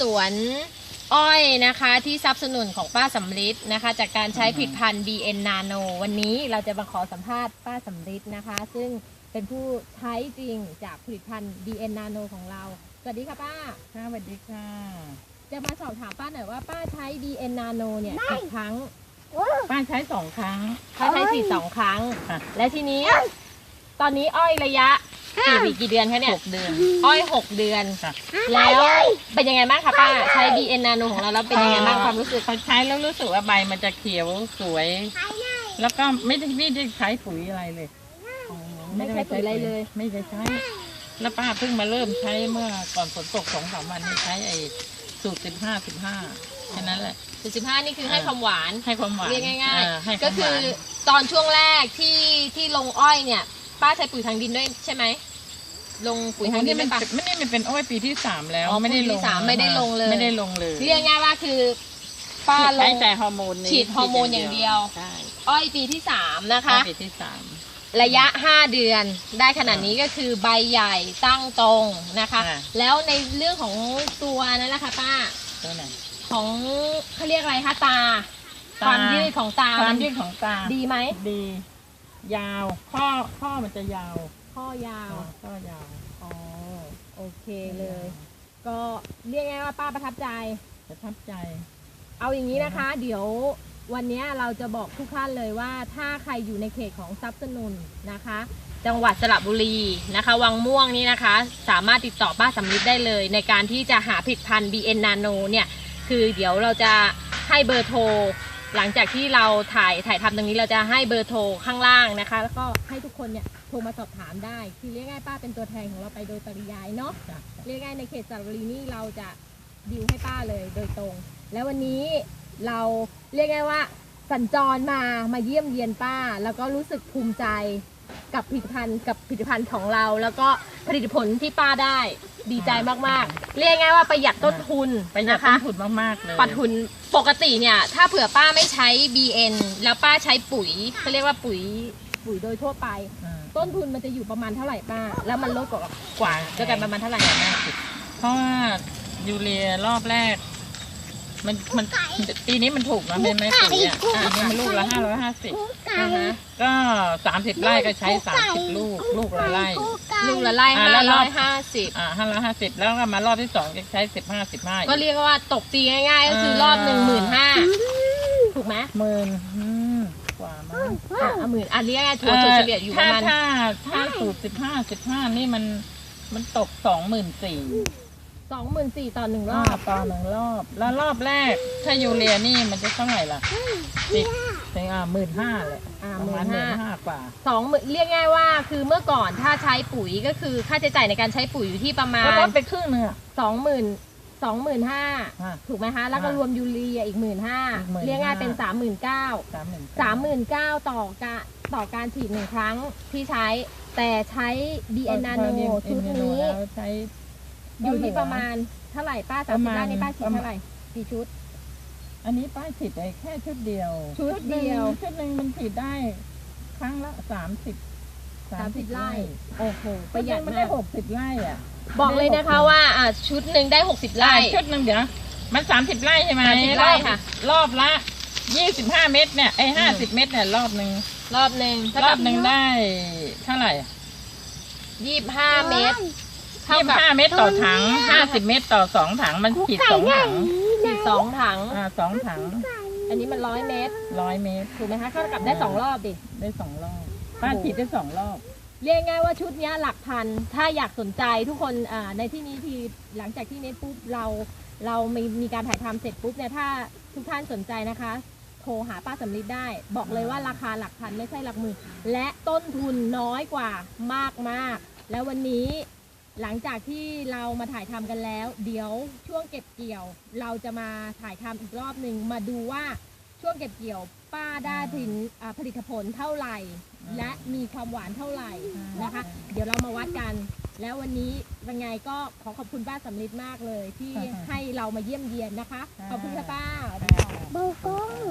สวนอ้อยนะคะ ที่สนับสนุนของป้าสำลิดนะคะ จากการใช้ผลิตภัณฑ์ BN Nano วันนี้เราจะมาขอสัมภาษณ์ป้าสำลิดนะคะ ซึ่งเป็นผู้ใช้จริงจากผลิตภัณฑ์ BN Nano ของเรา สวัสดีค่ะป้า ค่ะสวัสดีค่ะ จะมาสอบถามป้าหน่อยว่าป้าใช้ BN Nano เนี่ยกี่ครั้ง ป้าใช้สองครั้ง ป้าใช้ฉีดสองครั้งค่ะและทีนี้ ตอนนี้อ้อยระยะ กี่ปีกี่เดือนคะเนี่ยหกเดือน อ้อยหกเดือน ค่ะ แล้วเป็นยังไงบ้างคะป้า ใช้ BN Nano ของเราแล้วเป็นยังไงบ้างความรู้สึกพอใช้แล้วรู้สึกว่าใบมันจะเขียวสวย แล้วก็ไม่ได้ไม่ได้ใช้ปุ๋ยอะไรเลยไม่ใช้ปุ๋ยอะไรเลย ไม่ได้ใช้ แล้วป้าเพิ่งมาเริ่มใช้เมื่อก่อนฝนตกสองสามวันนี่ใช้ไอ้สูตรสิบห้าสิบห้าแค่นั้นแหละจุดสิบห้านี่คือให้ความหวาน ให้ความหวานเรียกง่ายเออให้ๆคก็วามหคืวาอนตอนช่วงแรกที่ที่ลงอ้อยเนี่ย ป้าใช้ปุ๋ยทางดินด้วยใช่ไหมลงปุ๋ยทางดินี่นมัด้นวยปะไม่ได้มันเป็นอ้อยปีที่สามแล้วอ๋อไม่ได้ปีที่ลงสามไม่ได้ลงเลย ไม่ได้ลงเลยเรียกง่ายว่าคือ ป้าลใช้งแต่ฮอร์โมนนี้ฉีดฮอร์โมนอย่างเดียวใช่อ้อยปีที่สามนะคะปีที่สาม ระยะ 5 เดือนได้ขนาดนี้ก็คือใบใหญ่ตั้งตรงนะคะ อ่า แล้วในเรื่องของตัวนั่นแหละค่ะป้า ตัวไหน ของเขาเรียกอะไรคะตา ตา ความยืดของตาความมันยืดของตาดีไหม ดี ยาว ข้อข้อมันจะยาวข้อยาว ข้อยาว อ๋อ โอเคเลย ก็เรียกง่ายว่าป้าประทับใจ ประทับใจ เอาอย่างนี้นะคะ เดี๋ยววันนี้เราจะบอกทุกท่านเลยว่า ถ้าใครอยู่ในเขตของทรัพย์สนุนนะคะ จังหวัดสระบุรีนะคะ วังม่วงนี่นะคะ สามารถติดต่อป้าสำลิดได้เลย ในการที่จะหาผลิตภัณฑ์ BN Nano เนี่ย คือเดี๋ยวเราจะให้เบอร์โทร หลังจากที่เราถ่ายถ่ายทำตรงนี้เราจะให้เบอร์โทรข้างล่างนะคะ แล้วก็ให้ทุกคนเนี่ยโทรมาสอบถามได้ คือเรียกง่ายป้าเป็นตัวแทนของเราไปโดยปริยายเนาะจ้ะเรียกง่ายในเขตสระบุรีนี่เราจะดิวให้ป้าเลยโดยตรง แล้ววันนี้เราเรียกง่ายว่าสัญจรมามาเยี่ยมเยียนป้า แล้วก็รู้สึกภูมิใจกับผลิตภัณฑ์กับผลิตภัณฑ์ของเรา แล้วก็ผลิตผลที่ป้าได้ ดีใจมากๆ เรียกง่ายว่าประหยัดต้นทุนประหยัดนะคะต้นทุนมากๆเลยปัดทุนปกติเนี่ย ถ้าเผื่อป้าไม่ใช้ BN แล้วป้าใช้ปุ๋ยเขาเรียกว่าปุ๋ยปุ๋ยโดยทั่วไปอ่าต้นทุนมันจะอยู่ประมาณเท่าไหร่ป้า แล้วมันลดกว่ากว่าจะกันประมาณเท่าไหร่เพราะว่ายูเรียรอบแรก มันมันปีนี้มันถูกนะไม่ไม่ปุ๋ยอะอันนี้มันลูกละห้าร้อยห้าสิบอ่าฮะก็สามสิบไร่ก็ใช้สามสิบลูก ลูกละไร่ ลูกละไร่อ่าห้าแล้วรร้ออบยห้าสิบอ่าห้าร้อยห้าสิบแล้วก็มารอบที่สองจะใช้สิบห้าสิบห้าก็เรียกว่าตกตีง่ายๆ ก็คือรอบหนึ่งหมื่นห้าถูกไหมหมื่นอืมกว่ามั้งอะหมื่นอันนี้ง่ายๆถั่วถั่วเฉลี่ยอยู่ประมาณถ้าถ้าถ้าสูตรสิบห้าสิบห้านี่มันมันตกสองหมื่นสี่ สองหมื่นสี่ต่อหนึ่งรรออบบต่อหนึ่งรอบ แล้วรอบแรก ถ้ายูเรียนี่มันจะเท่าไหร่ล่ะสิบถึงอ่าหมื่นห้าเลยอ่าประมาณห15,000มื่นห้ากว่าสองหมื่นเรียกง่ายว่า คือเมื่อก่อนถ้าใช้ปุ๋ยก็คือค่าใช้จ่ายในการใช้ปุ๋ยอยู่ที่ประมาแล้วณก็ไปครึ่งเนื้อะสองหมื่นสองหมื่นห้าอะถูกไหมคะแล้วก็อ่ารวมยูเรียอีกหมื่นห้าอีก15,000เรียกง่ายเป็นสามหมื่นเก้าสามหมื่นสามหมื่นเก้าต่อการต่อการฉีดหนึ่งครั้งที่ใช้แต่ใช้ BN Nano ชุดนี้แล้วใช้ อยู่ที่ประมาณเท่าไหร่ป้าปสามระสิบมาณไร่ในป้าฉีดประมาณเท่าไหร่กี่ชุด อันนี้ป้าฉีดไปแค่ชุดเดียว ชุดเดียว ชุดหนึ่งมันฉีดได้ครั้งละสามสิบสามสิบไร่โอ้โหปประระหหยัยัดดมันมาได้กหกสิบไร่อะ บอกเลยนะคะว่าอะชุดหนึ่งได้หกสิบไร่อะชุดหนึ่งเดี๋ยวมันสามสิบไร่ใช่ไหม30ไร่ค่ะ รอบละยี่สิบห้าเมตรเนี่ยไอ้ห้าสิบเมตรเนี่ยรอบหนึ่งรอบหนึ่งรอบหนึ่งได้เท่าไหร่ยี่สิบห้าเมตร เท่ายี่สิกับบห้าเมตรต่อถังห้าสิบเมตรต่อสองถังมันฉีดสองถังฉีดสองถัง อ่าสองถังอันนี้มันร้อยเมตรร้อยเมตร ถูกไหมคะเท่ากับได้สองรอบดิ ได้สองรอบป้าฉีดได้สองรอบ เรียกง่ายว่าชุดเนี้ยหลักพัน ถ้าอยากสนใจทุกคนอ่าในที่นี้ทีหลังจากที่เน็ตปุ๊บเราเรามีมีการถ่ายทำเสร็จปุ๊บเนี่ยถ้าทุกท่านสนใจนะคะ โทรหาป้าสำลิดได้ บอกเลยว่าราคาหลักพันไม่ใช่หลักหมื่นและต้นทุนน้อยกว่ามากมากๆแล้ววันนี้ หลังจากที่เรามาถ่ายทำกันแล้ว เดี๋ยวช่วงเก็บเกี่ยว เราจะมาถ่ายทำอีกรอบหนึ่งมาดูว่าช่วงเก็บเกี่ยว ป้าได้ผลิตอ่าผลิตผลเท่าไหร่ และมีความหวานเท่าไหร่นะคะ เดี๋ยวเรามาวัดกัน แล้ววันนี้ยังไงก็ขอขอบคุณป้าสำลิดมากเลย ที่ให้เรามาเยี่ยมเยียนนะคะ ขอบคุณค่ะป้าค่ะ